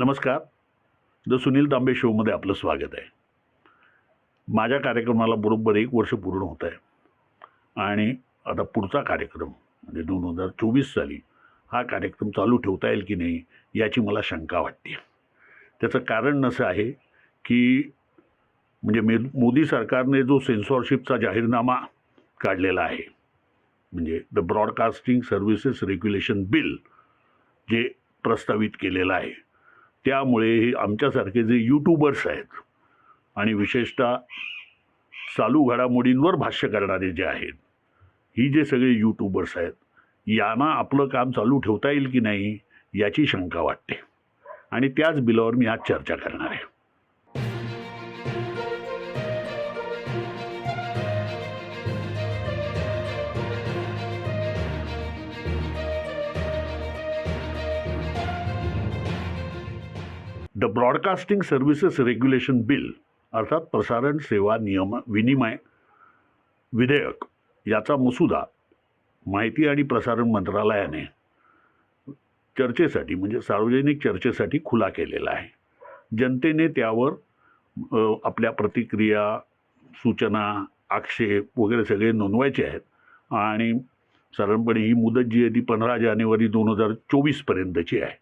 नमस्कार. द सुनील तांबे शोमध्ये आपलं स्वागत आहे. माझ्या कार्यक्रमाला बरोबर एक वर्ष पूर्ण होत आहे. आणि आता पुढचा कार्यक्रम म्हणजे दोन हजार चोवीस साली हा कार्यक्रम चालू ठेवता येईल की नाही याची मला शंका वाटते. त्याचं कारण असं आहे की म्हणजे मे मोदी सरकारने जो सेन्सॉरशिपचा जाहीरनामा काढलेला आहे म्हणजे the broadcasting services regulation bill जे प्रस्तावित केलेलं आहे त्यामुळे हे आमच्यासारखे जे यूट्यूबर्स आहेत आणि विशेषतः चालू घडामोडींवर भाष्य करणारे जे आहेत ही जे सगळे यूट्यूबर्स आहेत यांना आपलं काम चालू ठेवता येईल की नाही याची शंका वाटते. आणि त्याच बिलावर मी आज चर्चा करणार आहे. The broadcasting services regulation bill अर्थात प्रसारण सेवा नियम विनिमय विधेयक याचा मसुदा माहिती आणि प्रसारण मंत्रालयाने चर्चेसाठी म्हणजे सार्वजनिक चर्चेसाठी खुला केलेला आहे. जनतेने त्यावर आपल्या प्रतिक्रिया सूचना आक्षेप वगैरे सगळे नोंदवायचे आहेत. आणि साधारणपणे ही मुदत जी आहे ती पंधरा जानेवारी दोन हजार चोवीसपर्यंतची आहे.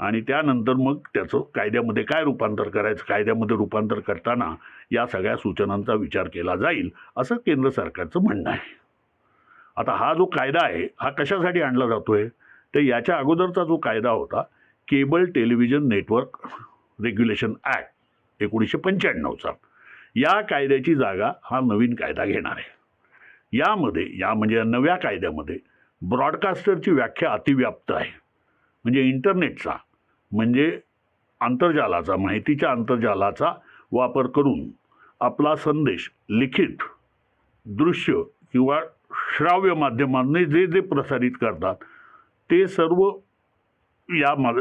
आणि त्यानंतर मग त्याचं कायद्यामध्ये काय रूपांतर करायचं कायद्यामध्ये रूपांतर करताना या सगळ्या सूचनांचा विचार केला जाईल असं केंद्र सरकारचं म्हणणं आहे. आता हा जो कायदा आहे हा कशासाठी आणला जातो आहे तर याच्या अगोदरचा जो कायदा होता cable television network regulation act एकोणीसशे पंच्याण्णवचा. या कायद्याची जागा हा नवीन कायदा घेणार आहे. यामध्ये या म्हणजे या नव्या कायद्यामध्ये ब्रॉडकास्टरची व्याख्या अतिव्याप्त आहे. म्हणजे इंटरनेटचा. म्हणजे आंतरजालाचा माहितीच्या आंतरजालाचा वापर करून आपला संदेश लिखित दृश्य किंवा श्राव्य माध्यमांनी जे जे प्रसारित करतात ते सर्व या मा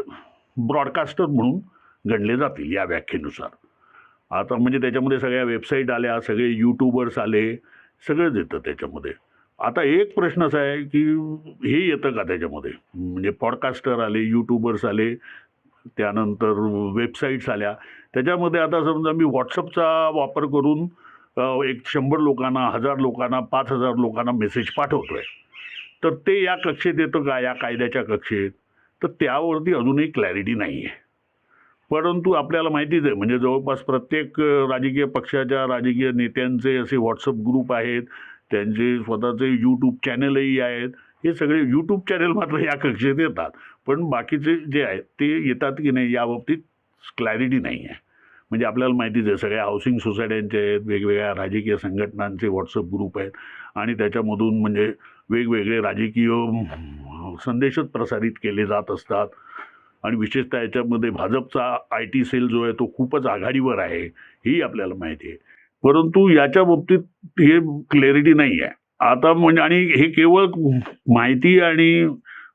ब्रॉडकास्टर म्हणून गणले जातील या व्याख्येनुसार. आता म्हणजे त्याच्यामध्ये सगळ्या वेबसाईट आल्या सगळे यूट्यूबर्स आले सगळंच येतं त्याच्यामध्ये. आता एक प्रश्न असा आहे की हे येतं का त्याच्यामध्ये? म्हणजे पॉडकास्टर आले यूट्यूबर्स आले त्यानंतर वेबसाईट्स आल्या. त्याच्यामध्ये आता समजा मी व्हॉट्सअपचा वापर करून एक शंभर लोकांना हजार लोकांना पाच हजार लोकांना मेसेज पाठवतो आहे तर ते या कक्षेत येतं का? या कायद्याच्या कक्षेत? तर त्यावरती अजूनही क्लॅरिटी नाही आहे परंतु आपल्याला माहितीच आहे म्हणजे जवळपास प्रत्येक राजकीय पक्षाच्या राजकीय नेत्यांचे असे व्हॉट्सअप ग्रुप आहेत. त्यांचे स्वतःचे यूट्यूब चॅनलही आहेत. हे सगळे यूट्यूब चॅनल मात्र या कक्षेत येतात. पण बाकीचे जे आहेत ते येतात की नाही याबाबतीत क्लॅरिटी नाही आहे. म्हणजे आपल्याला माहितीच आहे सगळ्या हाऊसिंग सोसायट्यांचे आहेत वेगवेगळ्या राजकीय संघटनांचे व्हॉट्सअप ग्रुप आहेत आणि त्याच्यामधून म्हणजे वेगवेगळे राजकीय संदेशच प्रसारित केले जात असतात. आणि विशेषतः याच्यामध्ये भाजपचा आय टी सेल जो आहे तो खूपच आघाडीवर आहे ही आपल्याला माहिती आहे. परंतु याच्या बाबतीत हे क्लॅरिटी नाही आहे. आता म्हणजे आणि हे केवळ माहिती आणि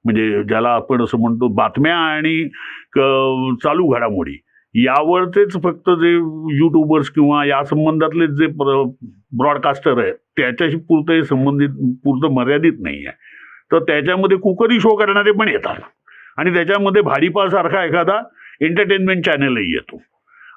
म्हणजे ज्याला आपण असं म्हणतो बातम्या आणि क- चालू घडामोडी. यावरचेच फक्त जे यूट्यूबर्स किंवा या संबंधातले जे ब्रॉडकास्टर आहेत त्याच्याशी पुरतं हे संबंधित पुरतं मर्यादित नाही आहे तर त्याच्यामध्ये कुकरी शो करणारे पण येतात. आणि त्याच्यामध्ये भाडीपासारखा एखादा एंटरटेनमेंट चॅनलही येतो.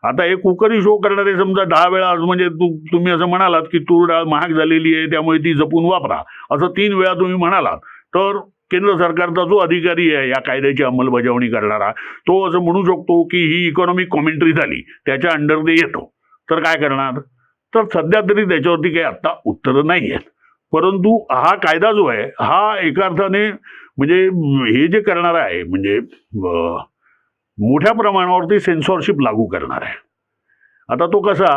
आता हे कुकरी शो करणारे समजा दहा वेळा आज म्हणजे तू तुम्ही असं म्हणालात की तूर डाळ महाग झालेली आहे त्यामुळे ती जपून वापरा. असं तीन वेळा तुम्ही म्हणालात तर केंद्र सरकारचा जो अधिकारी आहे या कायद्याची अंमलबजावणी करणारा तो असं म्हणू शकतो की ही इकॉनॉमिक कॉमेंट्री झाली त्याच्या अंडर ते येतो. तर काय करणार? तर सध्या तरी त्याच्यावरती काही आत्ता उत्तरं नाही आहेत. परंतु हा कायदा जो आहे हा एका अर्थाने म्हणजे हे जे करणार आहे म्हणजे मोठ्या प्रमाणावरती सेन्सॉरशिप लागू करणार आहे. आता तो कसा?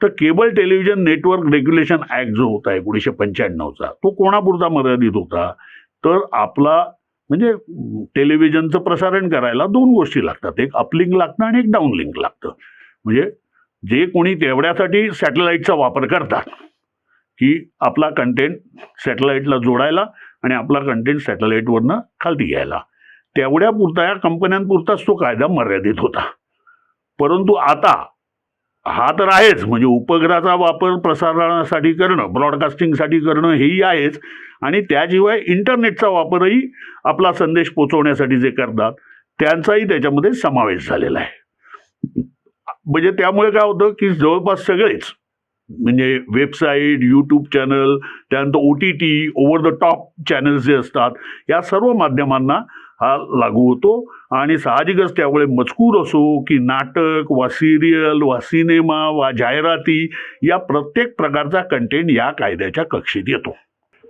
तर cable television network regulation act जो होता एकोणीसशे पंच्याण्णवचा तो कोणापुरता मर्यादित होता? तर आपला म्हणजे टेलिव्हिजनचं प्रसारण करायला दोन गोष्टी लागतात. एक अपलिंक लागतं आणि एक डाऊनलिंक लागतं. म्हणजे जे कोणी तेवढ्यासाठी सॅटेलाईटचा वापर करतात की आपला कंटेंट सॅटेलाईटला जोडायला आणि आपला कंटेंट सॅटेलाईटवरनं खालती घ्यायला. तेवढ्यापुरता या कंपन्यांपुरताच तो कायदा मर्यादित होता. परंतु आता हा तर आहेच. म्हणजे उपग्रहाचा वापर प्रसारणासाठी करणं ब्रॉडकास्टिंगसाठी करणं हेही आहेच. आणि त्याशिवाय इंटरनेटचा वापरही आपला संदेश पोचवण्यासाठी जे करतात त्यांचाही त्याच्यामध्ये समावेश झालेला आहे. म्हणजे त्यामुळे काय होतं की जवळपास सगळेच म्हणजे वेबसाईट यूट्यूब चॅनल त्यानंतर O T T over the top channels जे असतात या सर्व माध्यमांना हा लागू होतो. आणि साहजिकच त्यामुळे मजकूर असो की नाटक वा सिरियल वा सिनेमा वा जाहिराती या प्रत्येक प्रकारचा कंटेंट या कायद्याच्या कक्षेत येतो.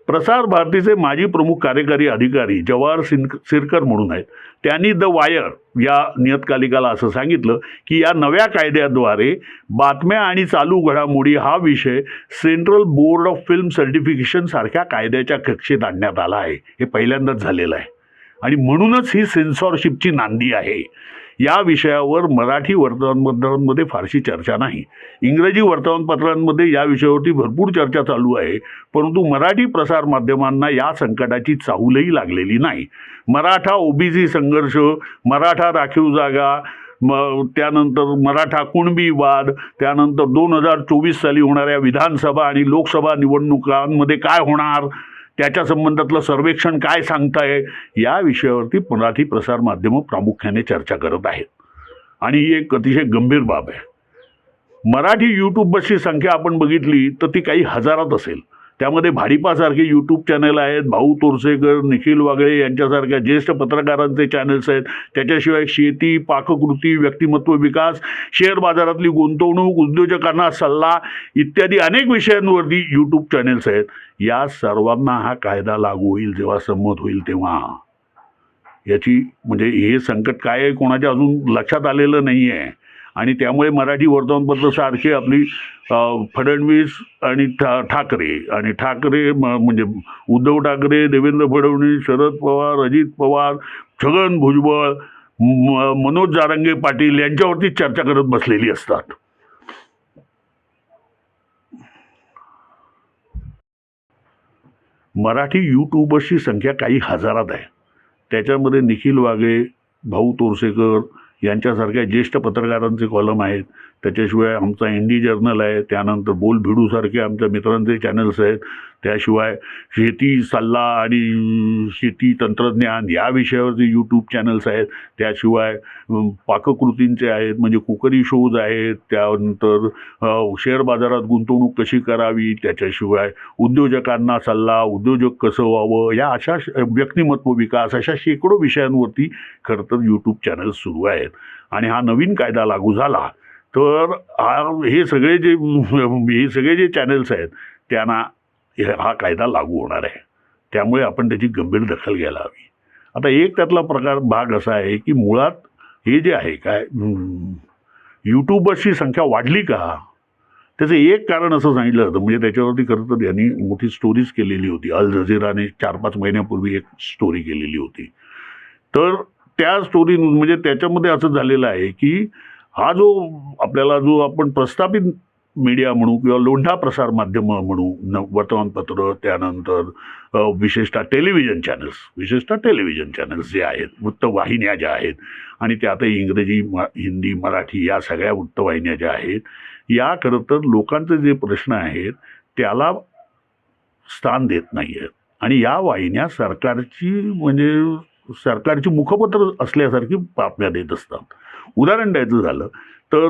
प्रसार भारतीचे माजी प्रमुख कार्यकारी अधिकारी जवाहर सिन सिरकर म्हणून आहेत. त्यांनी द वायर या नियतकालिकाला असं सांगितलं की या नव्या कायद्याद्वारे बातम्या आणि चालू घडामोडी हा विषय central board of film certification सारख्या कायद्याच्या कक्षेत आणण्यात आला आहे. हे पहिल्यांदाच झालेलं आहे. आणि म्हणूनच ही सेन्सॉरशिपची नांदी आहे. या विषयावर मराठी वर्तमानपत्रांमध्ये फारशी चर्चा नाही. इंग्रजी वर्तमानपत्रांमध्ये या विषयावरती भरपूर चर्चा चालू आहे परंतु मराठी प्रसार माध्यमांना या संकटाची चाहूलही लागलेली नाही. मराठा ओबीसी संघर्ष मराठा राखीव जागा म त्यानंतर मराठा कुणबी वाद त्यानंतर दोन हजार चोवीस साली होणाऱ्या विधानसभा आणि लोकसभा निवडणुकांमध्ये काय होणार? त्याच्या संबंधातलं सर्वेक्षण काय सांगताय या विषयावरती मराठी प्रसार माध्यमं प्रामुख्याने चर्चा करत आहेत. आणि ही एक अतिशय गंभीर बाब आहे. मराठी यूट्यूबची संख्या आपण बघितली तर ती काही हजारात असेल. त्यामध्ये भाडीपासारखे यूट्यूब चॅनल आहेत. भाऊ तोरसेकर निखिल वागळे यांच्यासारख्या ज्येष्ठ पत्रकारांचे चॅनल्स आहेत. त्याच्याशिवाय शेती पाककृती व्यक्तिमत्व विकास शेअर बाजारातली गुंतवणूक उद्योजकांना सल्ला इत्यादी अनेक विषयांवरती यूट्यूब चॅनेल्स आहेत. या सर्वांना हा कायदा लागू होईल जेव्हा संमत होईल तेव्हा. याची म्हणजे हे संकट काय आहे कोणाच्या अजून लक्षात आलेलं नाही आहे आणि त्यामुळे मराठी वर्तमानपत्र सारखी आपली फडणवीस आणि ठा ठाकरे आणि ठाकरे म- म्हणजे उद्धव ठाकरे देवेंद्र फडणवीस शरद पवार अजित पवार छगन भुजबळ म- मनोज जारंगे पाटील यांच्यावरती चर्चा करत बसलेली असतात. मराठी यूट्यूबर्सची संख्या काही हजारात आहे. त्याच्यामध्ये निखिल वाघे भाऊ तोरसेकर यांच्यासारख्या ज्येष्ठ पत्रकारांचे कॉलम आहेत. त्याच्याशिवाय आमचा इंडी जर्नल आहे त्यानंतर बोल भिडूसारखे आमच्या मित्रांचे चॅनल्स आहेत. त्याशिवाय शेती सल्ला आणि शेती तंत्रज्ञान या विषयावरचे यूट्यूब चॅनल्स आहेत. त्याशिवाय पाककृतींचे आहेत म्हणजे कुकरी शोज आहेत. त्यानंतर शेअर बाजारात गुंतवणूक कशी करावी? त्याच्याशिवाय उद्योजकांना सल्ला उद्योजक कसं व्हावं? या अशा श- व्यक्तिमत्व विकास अशा शेकडो विषयांवरती खरं तर यूट्यूब चॅनल्स सुरू आहेत. आणि हा नवीन कायदा लागू झाला तर हा हे सगळे जे हे सगळे जे चॅनल्स आहेत त्यांना हे- हा कायदा लागू होणार आहे. त्यामुळे आपण त्याची गंभीर दखल घ्यायला हवी. आता एक त्यातला प्रकार भाग असा आहे की मुळात हे जे आहे काय यूट्यूबर्सची संख्या वाढली का? त्याचं एक कारण असं सांगितलं जातं म्हणजे त्याच्यावरती खरं तर यांनी मोठी स्टोरीज केलेली होती. अल जझीराने चार पाच महिन्यापूर्वी एक स्टोरी केलेली होती. तर त्या स्टोरी म्हणजे त्याच्यामध्ये असं झालेलं आहे की हा जो आपल्याला जो आपण प्रस्थापित मीडिया म्हणू किंवा लोंढा प्रसार माध्यमं म्हणू न वर्तमानपत्र त्यानंतर विशेषतः टेलिव्हिजन चॅनल्स विशेषतः टेलिव्हिजन चॅनल्स जे आहेत वृत्तवाहिन्या ज्या आहेत आणि त्यातही इंग्रजी म हिंदी मराठी या सगळ्या वृत्तवाहिन्या ज्या आहेत या खरं तर लोकांचे जे प्रश्न आहेत त्याला स्थान देत नाही आहेत आणि या वाहिन्या सरकारची म्हणजे सरकारची मुखपत्र असल्यासारखी बातम्या देत असतात. उदाहरण द्यायचं झालं तर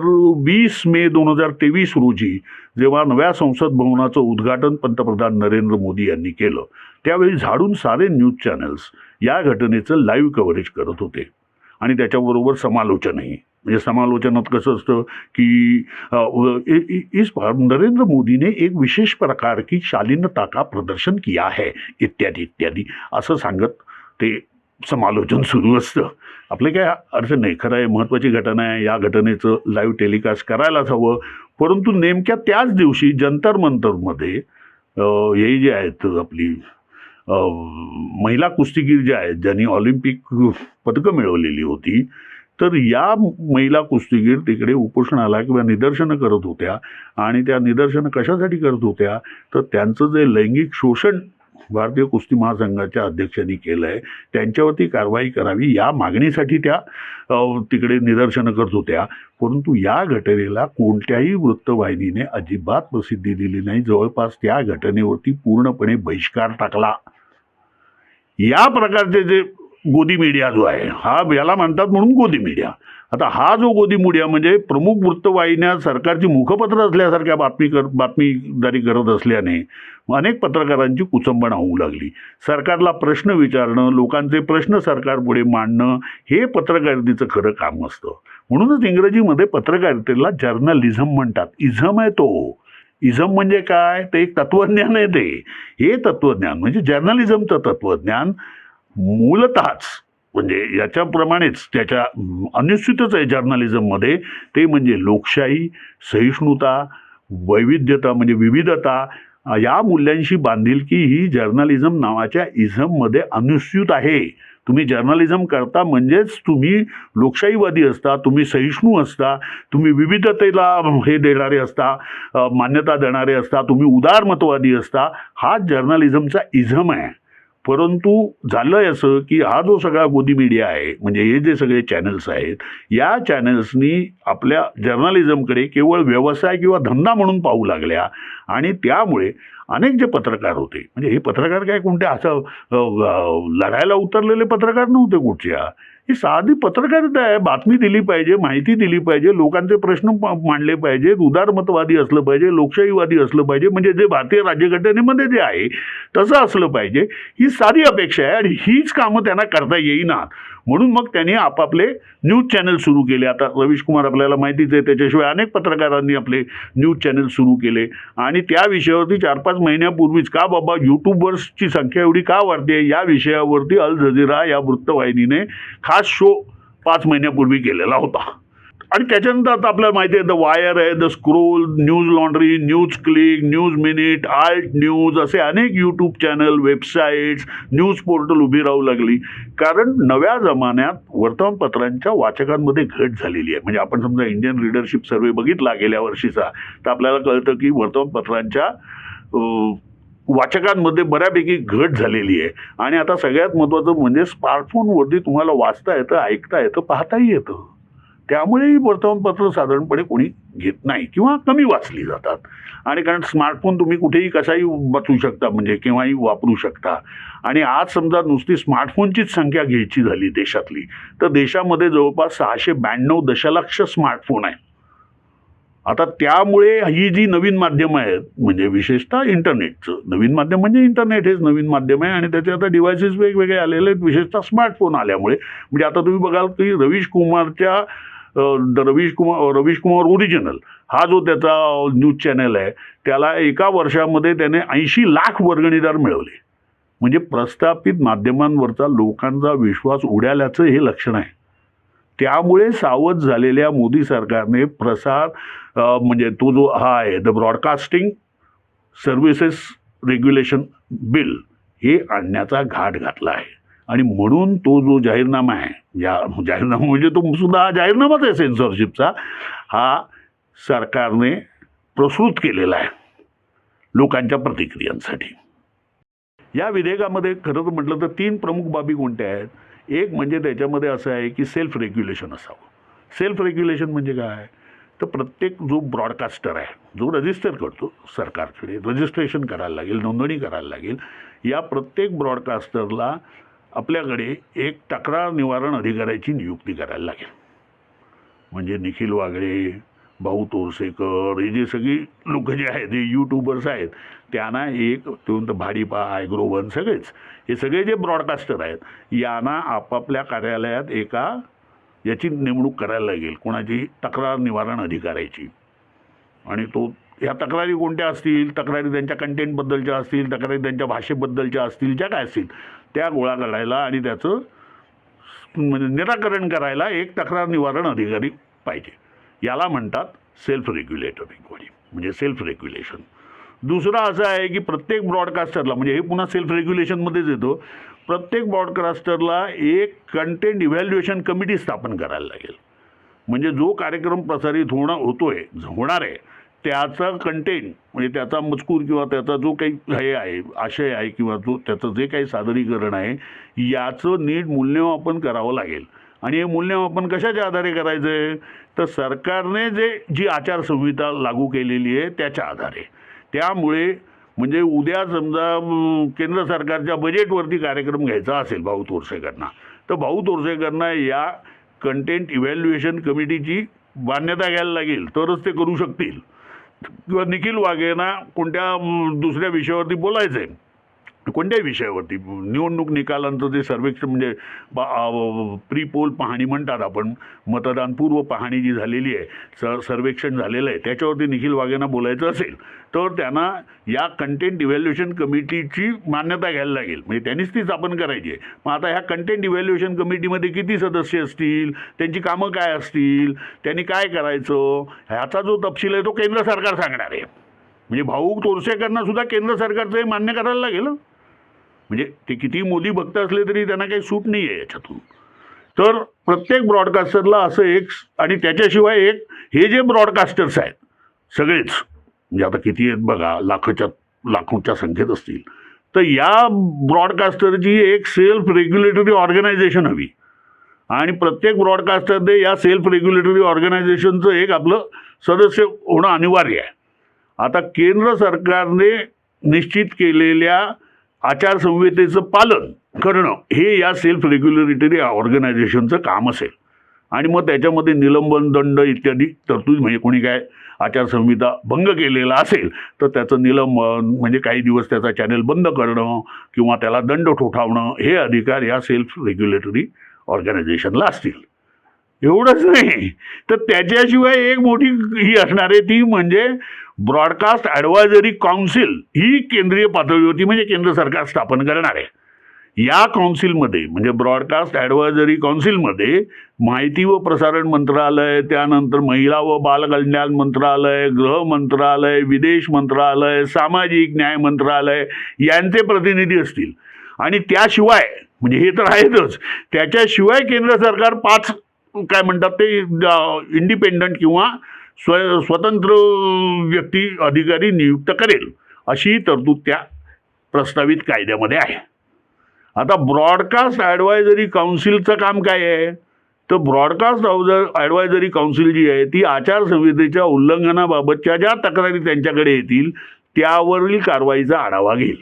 वीस मे दोन हजार तेवीस रोजी जेव्हा नव्या संसद भवनाचं उद्घाटन पंतप्रधान नरेंद्र मोदी यांनी केलं त्यावेळी झाडून सारे न्यूज चॅनल्स या घटनेचं लाईव्ह कव्हरेज करत होते. आणि त्याच्याबरोबर समालोचनही. म्हणजे समालोचनात कसं असतं की इस बार नरेंद्र मोदी ने एक विशेष प्रकार की शालीनता का प्रदर्शन किया है इत्यादी इत्यादी असं सांगत ते समालोचन सुरू असतं. आपलं काय अर्थ नाही. खरं आहे महत्त्वाची घटना आहे. या घटनेचं लाईव्ह टेलिकास्ट करायलाच हवं. परंतु नेमक्या त्याच दिवशी जंतर मंतरमध्ये हे जे आहेत आपली महिला कुस्तीगीर ज्या आहेत ज्यांनी ऑलिम्पिक पदकं मिळवलेली होती तर या महिला कुस्तीगीर तिकडे उपोषणाला किंवा निदर्शनं करत होत्या. आणि त्या निदर्शनं कशासाठी करत होत्या? तर त्यांचं जे लैंगिक शोषण भारतीय कुस्ती महासंघाच्या अध्यक्षांनी केलं आहे त्यांच्यावरती कारवाई करावी या मागणीसाठी त्या तिकडे निदर्शनं करत होत्या. परंतु या घटनेला कोणत्याही वृत्तवाहिनीने अजिबात प्रसिद्धी दिली नाही. जवळपास त्या घटनेवरती पूर्णपणे बहिष्कार टाकला. या प्रकारचे जे गोदी मीडिया जो आहे हा याला म्हणतात म्हणून गोदी मीडिया आता हा जो गोदी मीडिया म्हणजे प्रमुख वृत्तवाहिन्या सरकारची मुखपत्र असल्यासारख्या बातमी कर बातमीदारी करत असल्याने अनेक पत्रकारांची कुचंबणा होऊ लागली. सरकारला प्रश्न विचारणं लोकांचे प्रश्न सरकारपुढे मांडणं हे पत्रकारितेचं खरं काम असतं. म्हणूनच इंग्रजीमध्ये पत्रकारितेला जर्नलिझम म्हणतात. इझम आहे तो. इझम म्हणजे काय? ते एक तत्वज्ञान आहे ते. हे तत्वज्ञान म्हणजे जर्नलिझमचं तत्वज्ञान. मूलतःच म्हणजे याच्याप्रमाणेच त्याच्या अनिश्चितच आहे जर्नलिझममध्ये ते म्हणजे लोकशाही सहिष्णुता वैविध्यता म्हणजे विविधता या मूल्यांशी बांधिलकी ही जर्नलिझम नावाच्या इझममध्ये अनुस्यूत आहे. तुम्ही जर्नलिझम करता म्हणजेच तुम्ही लोकशाहीवादी असता तुम्ही सहिष्णू असता तुम्ही विविधतेला हे देणारे असता मान्यता देणारे असता तुम्ही उदारमतवादी असता हा जर्नलिझमचा इझम आहे. परंतु झालंय असं की हा जो सगळा गोदी मीडिया आहे म्हणजे हे जे सगळे चॅनल्स आहेत या चॅनल्सनी आपल्या जर्नलिझमकडे केवळ व्यवसाय किंवा धंदा म्हणून पाहू लागल्या. आणि त्यामुळे अनेक जे पत्रकार होते म्हणजे हे पत्रकार काय कोणते? असं लढायला उतरलेले पत्रकार नव्हते कुठच्या? ही साधी पत्रकारिता आहे. बातमी दिली पाहिजे माहिती दिली पाहिजे लोकांचे प्रश्न मांडले पाहिजेत उदारमतवादी असलं पाहिजे लोकशाहीवादी असलं पाहिजे म्हणजे जे भारतीय राज्यघटनेमध्ये जे आहे तसं असलं पाहिजे. ही साधी अपेक्षा आहे आणि हीच कामं त्यांना करता येईना म्हणून मग त्यांनी आपापले न्यूज चॅनल सुरू केले. आता रवीश कुमार आपल्याला माहितीच आहे त्याच्याशिवाय अनेक पत्रकारांनी आपले न्यूज चॅनल सुरू केले. आणि त्या विषयावरती चार पाच महिन्यापूर्वीच का बाबा यूट्यूबर्सची संख्या एवढी का वाढते? या विषयावरती अल जझीरा या वृत्तवाहिनीने खास शो पाच महिन्यापूर्वी केलेला होता. आणि त्याच्यानंतर आता आपल्याला माहिती आहे द वायर आहे the Scroll News Laundry News Click News Minute Alt News असे अनेक YouTube channel websites news portal उभी राहू लागली. कारण नव्या जमान्यात वर्तमानपत्रांच्या वाचकांमध्ये घट झालेली आहे. म्हणजे आपण समजा इंडियन रिडरशिप सर्वे बघितला गेल्या वर्षीचा तर आपल्याला कळतं की वर्तमानपत्रांच्या वाचकांमध्ये बऱ्यापैकी घट झालेली आहे. आणि आता सगळ्यात महत्त्वाचं म्हणजे स्मार्टफोनवरती तुम्हाला वाचता येतं ऐकता येतं पाहताही येतं. त्यामुळेही वर्तमानपत्र साधारणपणे कोणी घेत नाही किंवा कमी वाचली जातात. आणि कारण स्मार्टफोन तुम्ही कुठेही कसाही वाचू शकता म्हणजे केव्हाही वापरू शकता. आणि आज समजा नुसती स्मार्टफोनचीच संख्या घ्यायची झाली देशातली तर देशामध्ये जवळपास सहाशे ब्याण्णव दशलक्ष स्मार्टफोन आहे आता त्यामुळे ही जी नवीन माध्यमं आहेत म्हणजे विशेषतः इंटरनेटचं नवीन माध्यम म्हणजे इंटरनेट हेच नवीन माध्यम आहे आणि त्याचे आता डिव्हायसेस वेगवेगळे आलेले आहेत विशेषतः स्मार्टफोन आल्यामुळे. म्हणजे आता तुम्ही बघाल की रवीश कुमारच्या रवीश कुमार रवीश कुमार ओरिजिनल हा जो त्याचा न्यूज चॅनल आहे त्याला एका वर्षामध्ये त्याने ऐंशी लाख वर्गणीदार मिळवले. म्हणजे प्रस्थापित माध्यमांवरचा लोकांचा विश्वास उडाल्याचं हे लक्षण आहे. त्यामुळे सावध झालेल्या मोदी सरकारने प्रसार म्हणजे तो जो हा आहे the broadcasting services regulation bill हे आणण्याचा घाट घातला आहे. आणि म्हणून तो जो जाहीरनामा आहे या जाहीरनामा म्हणजे तो सुद्धा हा जाहीरनामाच आहे सेन्सॉरशिपचा हा सरकारने प्रस्तुत केलेला आहे लोकांच्या प्रतिक्रियांसाठी. या विधेयकामध्ये खरं तर म्हटलं तर तीन प्रमुख बाबी कोणत्या आहेत? एक म्हणजे त्याच्यामध्ये असं आहे की सेल्फ रेग्युलेशन असावं. सेल्फ रेग्युलेशन म्हणजे काय? तर प्रत्येक जो ब्रॉडकास्टर आहे जो रजिस्टर करतो सरकारकडे रजिस्ट्रेशन करायला लागेल नोंदणी करायला लागेल या प्रत्येक ब्रॉडकास्टरला आपल्याकडे एक तक्रार निवारण अधिकाऱ्याची नियुक्ती करायला लागेल. म्हणजे निखिल वागळे भाऊ तोरसेकर हे जे सगळी लोक जे आहेत हे यूट्यूबर्स आहेत त्यांना एक त्यानंतर भाडीपा आयग्रोवन सगळेच हे सगळे जे ब्रॉडकास्टर आहेत यांना आपापल्या कार्यालयात एका याची नेमणूक करायला लागेल कोणाची? तक्रार निवारण अधिकाऱ्याची. आणि तो ह्या तक्रारी कोणत्या असतील? तक्रारी त्यांच्या कंटेंटबद्दलच्या असतील? तक्रारी त्यांच्या भाषेबद्दलच्या असतील? ज्या काय असतील? त्या गोळा करायला आणि त्याचं म्हणजे निराकरण करायला एक तक्रार निवारण अधिकारी पाहिजे. याला म्हणतात सेल्फ रेग्युलेटरी बॉडी म्हणजे सेल्फ रेग्युलेशन दुसरा असं आहे की प्रत्येक ब्रॉडकास्टरला म्हणजे हे पुन्हा सेल्फ रेग्युलेशनमध्येच येतो प्रत्येक ब्रॉडकास्टरला एक कंटेंट इव्हॅल्युएशन कमिटी स्थापन करायला लागेल. म्हणजे जो कार्यक्रम प्रसारित होणं होतोय होणार आहे त्याचा कंटेंट म्हणजे त्याचा मजकूर किंवा त्याचा जो काही हे आहे आशय आहे किंवा जो त्याचं जे काही सादरीकरण आहे याचं नीट मूल्यमापन करावं लागेल. आणि हे मूल्यमापन कशाच्या आधारे करायचं आहे तर सरकारने जे जी आचारसंहिता लागू केलेली आहे त्याच्या आधारे. त्यामुळे म्हणजे उद्या समजा केंद्र सरकारच्या बजेटवरती कार्यक्रम घ्यायचा असेल भाऊ तोरसेकरांना तर भाऊ तोरसेकरांना या कंटेंट इव्हॅल्युएशन कमिटीची मान्यता घ्यायला लागेल तरच ते करू शकतील. किंवा निखिल वाघेंना कोणत्या दुसऱ्या विषयावरती बोलायचं आहे कोणत्याही विषयावरती. निवडणूक निकालांचं जे सर्वेक्षण म्हणजे प्री पोल पाहणी म्हणतात आपण. मतदानपूर्व पाहणी जी झालेली आहे स सर्वेक्षण झालेलं आहे त्याच्यावरती निखिल वाघेंना बोलायचं असेल तर त्यांना या कंटेंट इव्हॅल्युएशन कमिटीची मान्यता घ्यायला लागेल. म्हणजे त्यांनीच ती स्थापन करायची आहे. मग आता ह्या कंटेंट इव्हॅल्युएशन कमिटीमध्ये किती सदस्य असतील? त्यांची कामं काय असतील? त्यांनी काय करायचं? ह्याचा जो तपशील आहे तो केंद्र सरकार सांगणार आहे. म्हणजे भाऊ तोरसेकरांना सुद्धा केंद्र सरकारचं हे मान्य करायला लागेल म्हणजे ते किती मोदी भक्त असले तरी त्यांना काही सूट नाही आहे याच्यातून. तर प्रत्येक ब्रॉडकास्टरला असं एक आणि त्याच्याशिवाय एक हे जे ब्रॉडकास्टर्स आहेत सगळेच म्हणजे आता किती आहेत बघा लाखोच्या लाखोच्या संख्येत असतील तर या ब्रॉडकास्टरची एक सेल्फ रेग्युलेटरी ऑर्गनायझेशन हवी. आणि प्रत्येक ब्रॉडकास्टरने या सेल्फ रेग्युलेटरी ऑर्गनायझेशनचं एक आपलं सदस्य होणं अनिवार्य आहे. आता केंद्र सरकारने निश्चित केलेल्या आचारसंहितेचं पालन करणं हे या सेल्फ रेग्युलेटरी ऑर्गनायझेशनचं काम असेल. आणि मग त्याच्यामध्ये निलंबन दंड इत्यादी तरतूद म्हणजे कोणी काय आचारसंहिता भंग केलेला असेल तर त्याचं निलंबन म्हणजे काही दिवस त्याचा चॅनेल बंद करणं किंवा त्याला दंड ठोठावणं हे अधिकार या सेल्फ रेग्युलेटरी ऑर्गनायझेशनला असतील. एवढंच नाही. तर त्याच्याशिवाय एक मोठी ही असणार आहे ती म्हणजे ब्रॉडकास्ट ॲडवायझरी काउन्सिल ही केंद्रीय पातळीवरती म्हणजे केंद्र सरकार स्थापन करणार आहे. या काउन्सिलमध्ये म्हणजे ब्रॉडकास्ट ॲडवायझरी काउन्सिलमध्ये माहिती व प्रसारण मंत्रालय त्यानंतर महिला व बालकल्याण मंत्रालय गृह मंत्रालय विदेश मंत्रालय सामाजिक न्याय मंत्रालय यांचे प्रतिनिधी असतील. आणि त्याशिवाय म्हणजे हे तर आहेतच त्याच्याशिवाय केंद्र सरकार पाच काय म्हणतात ते इंडिपेंडंट किंवा स्व स्वतंत्र व्यक्ती अधिकारी नियुक्त करेल अशी तरतूद त्या प्रस्तावित कायद्यामध्ये आहे. आता ब्रॉडकास्ट ॲडवायझरी काउन्सिलचं काम काय आहे? तर ब्रॉडकास्ट अवजर ॲडवायझरी काउन्सिल जी आहे ती आचारसंहितेच्या उल्लंघनाबाबतच्या ज्या तक्रारी त्यांच्याकडे येतील त्यावरील कारवाईचा आढावा घेईल.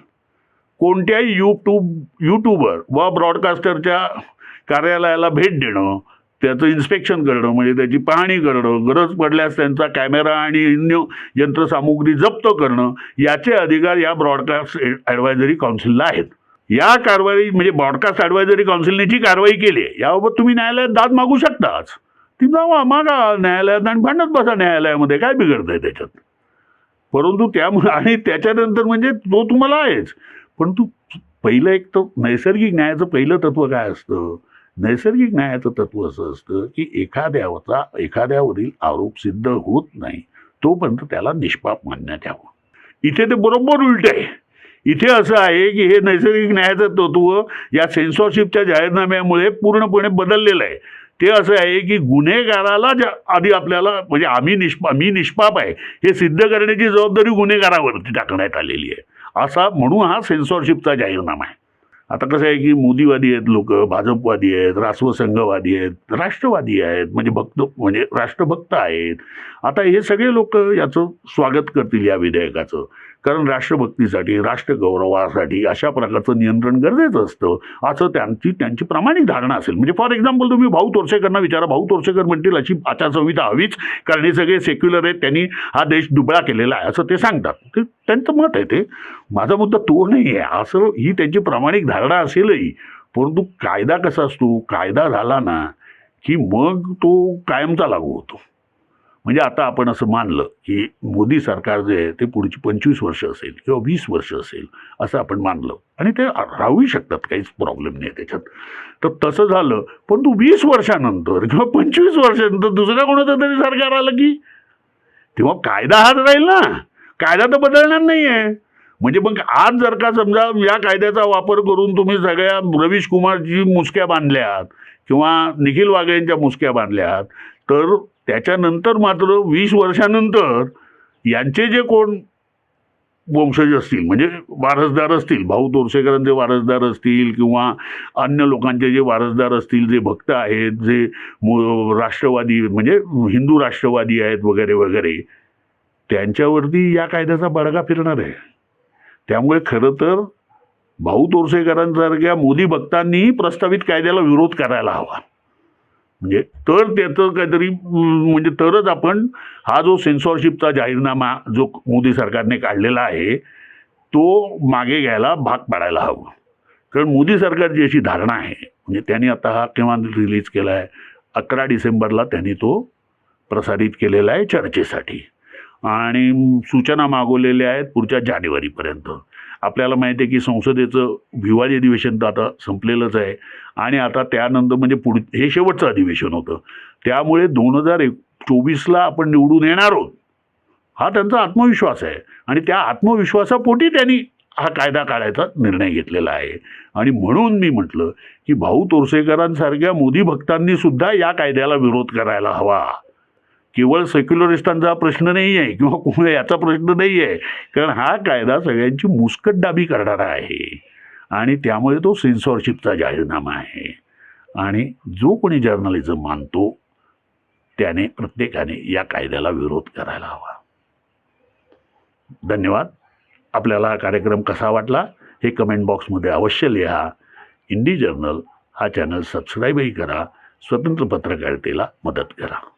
कोणत्याही यूट्यूब यूट्यूबर व ब्रॉडकास्टरच्या कार्यालयाला भेट देणं त्याचं इन्स्पेक्शन करणं म्हणजे त्याची पाहणी करणं गरज पडल्यास त्यांचा कॅमेरा आणि अन्य यंत्रसामुग्री जप्त करणं याचे अधिकार या ब्रॉडकास्ट ॲडवायझरी काउन्सिलला आहेत. या कारवाई म्हणजे ब्रॉडकास्ट ॲडवायझरी काउन्सिलने जी कारवाई केली आहे याबाबत तुम्ही न्यायालयात दाद मागू शकताच ती जावा मागा न्यायालयात आणि भांडत बसा न्यायालयामध्ये काय बिघडतं आहे त्याच्यात? परंतु त्यामुळे आणि त्याच्यानंतर म्हणजे तो तुम्हाला आहेच. पण तू पहिलं एक तर नैसर्गिक न्यायाचं पहिलं तत्व काय असतं? नैसर्गिक न्यायाचं तत्व असं असतं की एखाद्याचा एखाद्यावरील आरोप सिद्ध होत नाही तोपर्यंत त्याला निष्पाप मानण्यात यावं. इथे ते बरोबर उलट आहे. इथे असं आहे की हे नैसर्गिक न्यायाचं तत्व या सेन्सॉरशिपच्या जाहीरनाम्यामुळे पूर्णपणे बदललेलं आहे. ते असं आहे की गुन्हेगाराला ज्या आधी आपल्याला म्हणजे आम्ही निष्पा मी निष्पाप आहे हे सिद्ध करण्याची जबाबदारी गुन्हेगारावरती टाकण्यात आलेली आहे. असा म्हणून हा सेन्सॉरशिपचा जाहीरनामा आहे. आता कसं आहे की मोदीवादी आहेत लोक भाजपवादी आहेत राष्ट्रसंघवादी आहेत राष्ट्रवादी आहेत म्हणजे भक्त म्हणजे राष्ट्रभक्त आहेत. आता हे सगळे लोक याचं स्वागत करतील या विधेयकाचं. कारण राष्ट्रभक्तीसाठी राष्ट्रगौरवासाठी अशा प्रकारचं नियंत्रण गरजेचं असतं. असं त्यांची त्यांची प्रामाणिक धारणा असेल. म्हणजे फॉर एक्झाम्पल तुम्ही भाऊ तोरसेकरांना विचारा. भाऊ तोरसेकर म्हणतील अशी आचारसंहिता हवीच कारण हे सगळे सेक्युलर आहेत. त्यांनी हा देश दुबळा केलेला आहे. असं ते सांगतात. ते त्यांचं मत आहे ते. माझा मुद्दा तो नाही आहे. असं ही त्यांची प्रामाणिक धारणा असेलही. परंतु कायदा कसा असतो? कायदा झाला ना की मग तो कायमचा लागू होतो. म्हणजे आता आपण असं मानलं की मोदी सरकार जे आहे ते पुढची पंचवीस वर्ष असेल किंवा वीस वर्ष असेल असं आपण मानलं. आणि ते राहूही शकतात काहीच प्रॉब्लेम नाही त्याच्यात. तर तसं झालं पण तू वीस वर्षानंतर किंवा पंचवीस वर्षानंतर दुसऱ्या कोणाचं तरी सरकार आलं की? तेव्हा कायदा हाच राहील ना. कायदा तर बदलणार नाही आहे म्हणजे मग आज जर का समजा या कायद्याचा वापर करून तुम्ही सगळ्या रवीश कुमारची मुसक्या बांधल्यात किंवा निखिल वाघेंच्या मुसक्या बांधल्यात तर त्याच्यानंतर मात्र वीस वर्षानंतर यांचे जे कोण वंशज असतील म्हणजे वारसदार असतील भाऊ तोरसेकरांचे वारसदार असतील किंवा अन्य लोकांचे जे वारसदार असतील जे भक्त आहेत जे राष्ट्रवादी म्हणजे हिंदू राष्ट्रवादी आहेत वगैरे वगैरे त्यांच्यावरती या कायद्याचा बडगा फिरणार आहे. त्यामुळे खरं तर भाऊ तोरसेकरांसारख्या मोदी भक्तांनीही प्रस्तावित कायद्याला विरोध करायला हवा. म्हणजे तर त्याचं काहीतरी म्हणजे तरच आपण हा जो सेन्सॉरशिपचा जाहीरनामा जो मोदी सरकारने काढलेला आहे तो मागे घ्यायला भाग पाडायला हवं. कारण मोदी सरकारची अशी धारणा आहे म्हणजे त्यांनी आता हा केव्हा रिलीज केला आहे अकरा डिसेंबरला त्यांनी तो प्रसारित केलेला आहे चर्चेसाठी. आणि सूचना मागवलेल्या आहेत पुढच्या जानेवारीपर्यंत. आपल्याला माहिती आहे की संसदेचं हिवाळी अधिवेशन तर आता संपलेलंच आहे. आणि आता त्यानंतर म्हणजे पुढ हे शेवटचं अधिवेशन होतं. त्यामुळे दोन हजार एक चोवीसला आपण निवडून येणार आहोत. हा त्यांचा आत्मविश्वास आहे. आणि त्या आत्मविश्वासापोटी त्यांनी हा कायदा काढायचा निर्णय घेतलेला आहे. आणि म्हणून मी म्हटलं की भाऊ तोरसेकरांसारख्या मोदी भक्तांनी सुद्धा या कायद्याला विरोध करायला हवा. केवळ सेक्युलरिस्टांचा प्रश्न नाही आहे किंवा कोण याचा प्रश्न नाही आहे कारण हा कायदा सगळ्यांची मुस्कटदाबी करणारा आहे. आणि त्यामुळे तो सेन्सॉरशिपचा जाहीरनामा आहे. आणि जो कोणी जर्नलिझम मानतो त्याने प्रत्येकाने या कायद्याला विरोध करायला हवा. धन्यवाद. आपल्याला हा कार्यक्रम कसा वाटला हे कमेंट बॉक्समध्ये अवश्य लिहा. इंडी जर्नल हा चॅनल सबस्क्राईबही करा. स्वतंत्र पत्रकारितेला मदत करा.